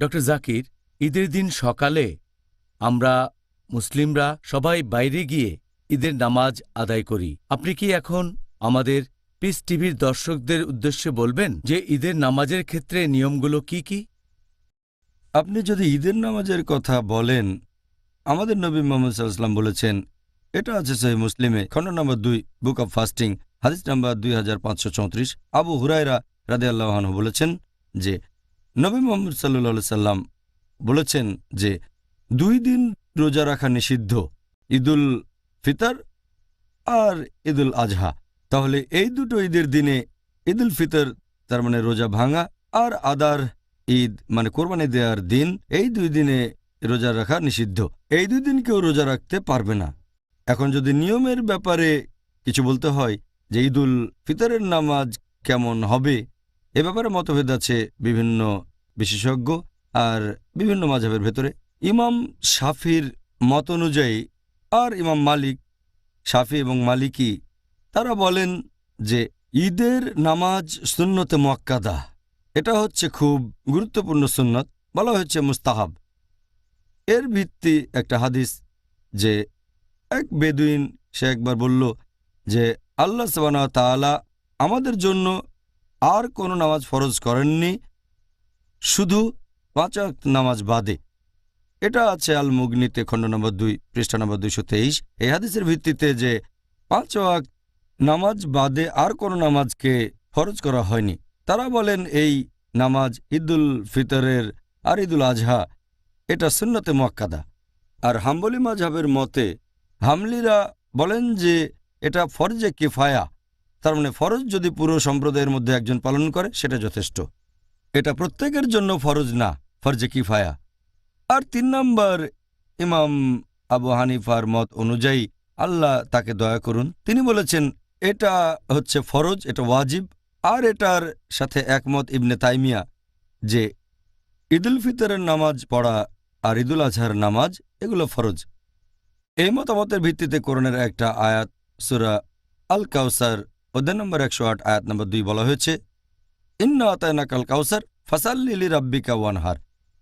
Doctor Zakir, ঈদের দিন সকালে আমরা মুসলিমরা সবাই বাইরে গিয়ে ঈদের নামাজ আদায় করি। আপনি কি এখন আমাদের পিস টিভির দর্শকদের উদ্দেশ্যে বলবেন যে ঈদের নামাজের ক্ষেত্রে নিয়মগুলো কি কি? আপনি যদি ঈদের নামাজের কথা বলেন, আমাদের নবী মোহাম্মদ সাল্লাম বলেছেন, এটা আছে সহি মুসলিমে, খণ্ড নম্বর দুই, বুক অব ফাস্টিং, হাদিস নাম্বার দুই হাজার পাঁচশো চৌত্রিশ। আবু হুরাইরা রাদে আল্লাহানহু বলেছেন যে নবী মোহাম্মদ সাল্লু সাল্লাম বলেছেন যে, দুই দিন রোজা রাখা নিষিদ্ধ, ঈদুল ফিতর আর ঈদুল আজহা। তাহলে এই দুটো ঈদের দিনে ঈদুল ফিতর, তার মানে রোজা ভাঙা, আর আদার ঈদ মানে কোরবানি দেওয়ার দিন, এই দুই দিনে রোজা রাখা নিষিদ্ধ। এই দুই দিন কেউ রোজা রাখতে পারবে না। এখন যদি নিয়মের ব্যাপারে কিছু বলতে হয় যে, ঈদুল ফিতরের নামাজ কেমন হবে এ ব্যাপারে মতভেদ আছে বিভিন্ন বিশেষজ্ঞ আর বিভিন্ন মাঝহের ভেতরে। ইমাম সাফির মত অনুযায়ী আর ইমাম মালিক, শাফি এবং মালিকি, তারা বলেন যে ঈদের নামাজ সুন্নতে মোয়াক্কাদা। এটা হচ্ছে খুব গুরুত্বপূর্ণ সুন্নত, বলা হচ্ছে মুস্তাহাব। এর ভিত্তি একটা হাদিস যে এক বেদুইন সে একবার বলল যে, আল্লাহ সবানা তাআলা আমাদের জন্য আর কোনো নামাজ ফরজ করেননি, শুধু পাঁচ নামাজ বাদে। এটা আছে আল মুগনিতে খণ্ড নম্বর দুই, পৃষ্ঠা নম্বর দুইশো তেইশ। এই হাদিসের ভিত্তিতে যে পাঁচ ওয়াক্ত নামাজ বাদে আর কোনো নামাজকে ফরজ করা হয়নি, তারা বলেন এই নামাজ ঈদুল ফিতরের আর ঈদুল আজহা, এটা সুন্নতে মোয়াক্কাদা। আর হাম্বলি মাঝহাবের মতে হামলিরা বলেন যে এটা ফরজে কিফায়া তার মানে ফরজ যদি পুরো সম্প্রদায়ের মধ্যে একজন পালন করে, সেটা যথেষ্ট। এটা প্রত্যেকের জন্য ফরজ না, ফরজে কিফায়া। আর তিন নম্বর, ইমাম আবু হানিফার মত অনুযায়ী আল্লাহ তাকে দয়া করুন। তিনি বলেছেন, এটা হচ্ছে ফরজ, এটা ওয়াজিব, আর এটার সাথে একমত ইবনে তাইমিয়া যে ঈদুল ফিতরের নামাজ পড়া আর ঈদুল আজহার নামাজ, এগুলো ফরজ। এই মতামতের ভিত্তিতে কোরআনের একটা আয়াত, সুরা আল কাউসার অধ্যায় নম্বর একশো আট, আয়াত নম্বর দুই বলা হয়েছে, ইন্না আতায়না কাল কাউসার ফাসাল্লিলি রাব্বিকা ওয়ানহার।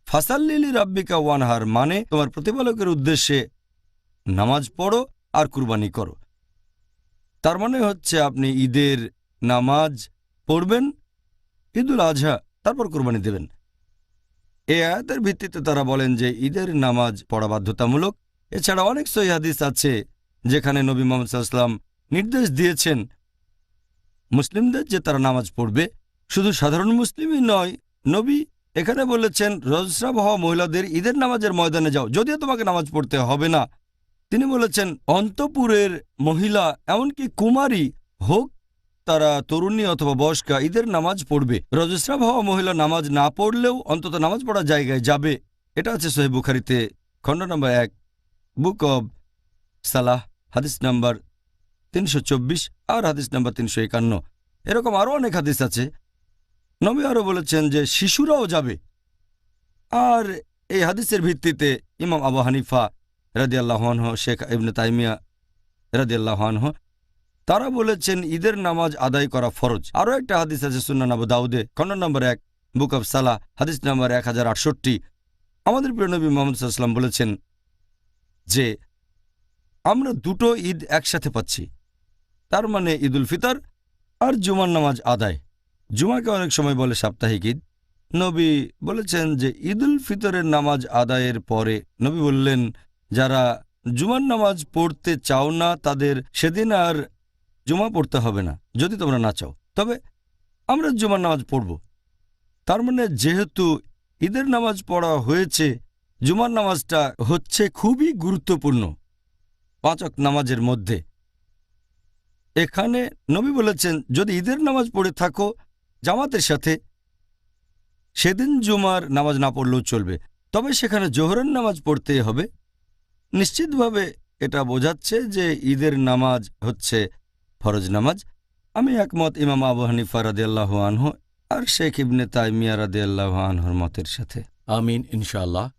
ফাসাল্লিলি রাব্বিকা ওয়ানহার মানে তোমার প্রতিপালকের উদ্দেশ্যে নামাজ পড়ো আর কুরবানি করো। তার মানে হচ্ছে আপনি ঈদের নামাজ পড়বেন, ঈদুল আজহা, তারপর কুরবানি দেবেন। এ আয়াতের ভিত্তিতে তারা বলেন যে ঈদের নামাজ পড়া বাধ্যতামূলক। এছাড়া অনেক হাদিস আছে যেখানে নবী মোহাম্মদ সাল্লাম নির্দেশ দিয়েছেন মুসলিমদের যে তারা নামাজ পড়বে, শুধু সাধারণ মুসলিমই নয়, নবী এখানে বলেছেন রজস্রাব হওয়া মহিলাদের ঈদের নামাজের ময়দানে যাও, যদিও তোমাকে নামাজ পড়তে হবে না। তিনি বলেছেন, অন্তপুরের মহিলা, এমনকি কুমারী হোক, তারা তরুণী অথবা বয়স্কা, ঈদের নামাজ পড়বে। রজস্রাব হওয়া মহিলা নামাজ না পড়লেও অন্তত নামাজ পড়ার জায়গায় যাবে। এটা আছে সোহেব বুখারিতে, খণ্ড নম্বর এক, বুক অব সালাহ, হাদিস নাম্বার তিনশো চব্বিশ আর হাদিস নাম্বার তিনশো একান্ন। এরকম আরও অনেক হাদিস আছে। নবী আরও বলেছেন যে শিশুরাও যাবে। আর এই হাদিসের ভিত্তিতে ইমাম আবু হানিফা রাদিয়াল্লাহনহ শেখ ইবনে তাইমিয়া রাদিয়াল্লাহনহ তারা বলেছেন ঈদের নামাজ আদায় করা ফরজ। আরও একটা হাদিস আছে সুন্নান আবু দাউদে খণ্ড নম্বর এক, বুক অব সালাহ, হাদিস নম্বর এক হাজার আটষট্টি। আমাদের প্রিয় নবী মোহাম্মদ সাল্লাম বলেছেন যে, আমরা দুটো ঈদ একসাথে পাচ্ছি। তার মানে ঈদুল ফিতর আর জুমার নামাজ আদায়। জুমাকে অনেক সময় বলে সাপ্তাহিক ঈদ। নবী বলেছেন যে ঈদুল ফিতরের নামাজ আদায়ের পরে নবী বললেন, যারা জুমার নামাজ পড়তে চাও না, তাদের সেদিন আর জুমা পড়তে হবে না, যদি তোমরা না চাও। তবে আমরা জুমার নামাজ পড়ব। তার মানে যেহেতু ঈদের নামাজ পড়া হয়েছে, জুমার নামাজটা হচ্ছে খুবই গুরুত্বপূর্ণ। পাঁচক নামাজের মধ্যে এখানে নবী বলেছেন, যদি ঈদের নামাজ পড়ে থাকো জামাতের সাথে, সেদিন জুমার নামাজ না পড়লেও চলবে। তবে সেখানে জোহরের নামাজ পড়তেই হবে। নিশ্চিতভাবে এটা বোঝাচ্ছে যে ঈদের নামাজ হচ্ছে ফরজ নামাজ। আমি একমত ইমাম আবু হানিফা রাদিয়াল্লাহ আনহু আর শেখ ইবনে তাইমিয়া রাদিয়াল্লাহ আনহুর মতের সাথে। আমিন, ইনশাআল্লাহ।